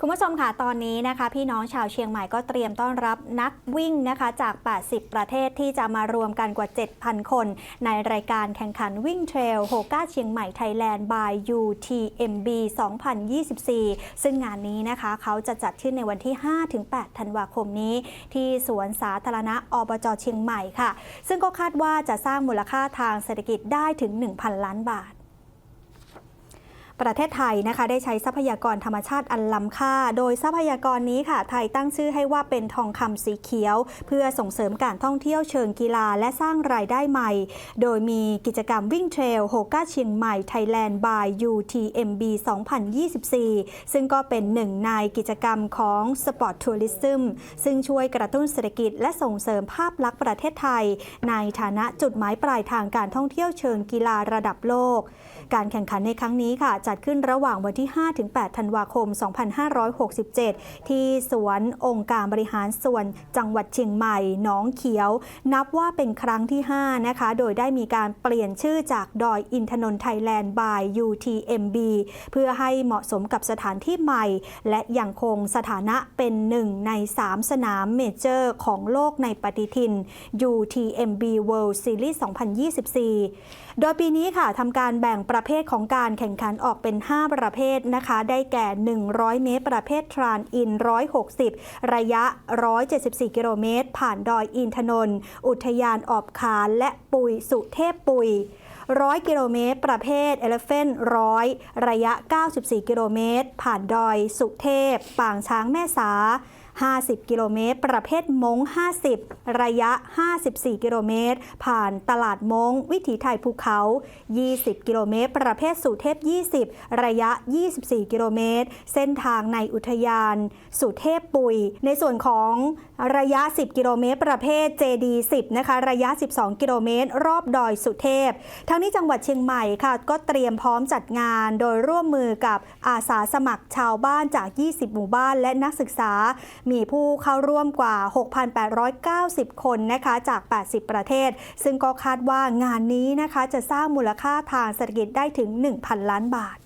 คุณผู้ชมค่ะ ตอนนี้นะคะ พี่น้องชาวเชียงใหม่ก็เตรียมต้อนรับนักวิ่งนะคะจาก 80 ประเทศที่จะมารวมกันกว่า 7,000 คน ในรายการแข่งขันวิ่งเทรลโฮก้าเชียงใหม่ไทยแลนด์ by UTMB 2024 ซึ่งงานนี้นะคะเขาจะจัดขึ้นในวันที่ 5-8 ธันวาคมนี้ ที่สวนสาธารณะอบจเชียงใหม่ค่ะ ซึ่งก็คาดว่าจะสร้างมูลค่าทางเศรษฐกิจได้ถึง 1,000 ล้านบาท ประเทศไทยนะคะได้ใช้ทรัพยากรธรรมชาติอันล้ำค่า โดยทรัพยากรนี้ค่ะ ไทยตั้งชื่อให้ว่าเป็นทองคำสีเขียว เพื่อส่งเสริมการท่องเที่ยวเชิงกีฬาและสร้างรายได้ใหม่ โดยมีกิจกรรมวิ่งเทรลโฮก้าเชียงใหม่ไทยแลนด์ by UTMB 2024 ซึ่งก็เป็นหนึ่งในกิจกรรมของ Sport Tourism ซึ่งช่วยกระตุ้นเศรษฐกิจและส่งเสริมภาพลักษณ์ประเทศไทย ในฐานะจุดหมายปลายทางการท่องเที่ยวเชิงกีฬาระดับโลก การแข่งขันในครั้งนี้ค่ะจัดขึ้นระหว่างวันที่ 5-8 ธันวาคม 2567 ที่สวนองค์การบริหารส่วนจังหวัดเชียงใหม่หนองเขียว นับว่าเป็นครั้งที่ 5 นะคะ โดยได้มีการเปลี่ยนชื่อจากดอยอินทนนท์ไทยแลนด์ by UTMB เพื่อให้เหมาะสมกับสถานที่ใหม่ และยังคงสถานะเป็นหนึ่งใน 3 สนามเมเจอร์ของโลกในปฏิทิน UTMB World Series 2024 โดยปีนี้ค่ะทำการแบ่งประเภทของการแข่งขันออกเป็น 5 ประเภทนะคะ ได้แก่ 100 เมตร ประเภททรานอิน 160 ระยะ 174 กิโลเมตร ผ่านดอยอินทนนท์อุทยานออบขานและปุยสุเทพปุย 100 กิโลเมตร ประเภท Elephant 100 ระยะ 94 กิโลเมตร ผ่านดอย สุเทพ ปางช้างแม่สา 50 กิโลเมตร ประเภทมง50 ระยะ 54 กิโลเมตร ผ่านตลาดมงวิถีไทยภูเขา 20 กิโลเมตร ประเภทสุเทพ 20 ระยะ 24 กิโลเมตร เส้นทางในอุทยาน สุเทพปุย ในส่วนของระยะ 10 กิโลเมตร ประเภท JD 10 นะคะ ระยะ 12 กิโลเมตร รอบดอยสุเทพทั้งนี้จังหวัดเชียงใหม่ค่ะ ก็เตรียมพร้อมจัดงานโดยร่วมมือกับอาสาสมัครชาวบ้านจาก 20 หมู่บ้านและนักศึกษา มีผู้เข้าร่วมกว่า 6,890 คนนะคะจาก 80 ประเทศ ซึ่งก็คาดว่างานนี้นะคะจะสร้างมูลค่าทางเศรษฐกิจได้ถึง 1,000 ล้านบาท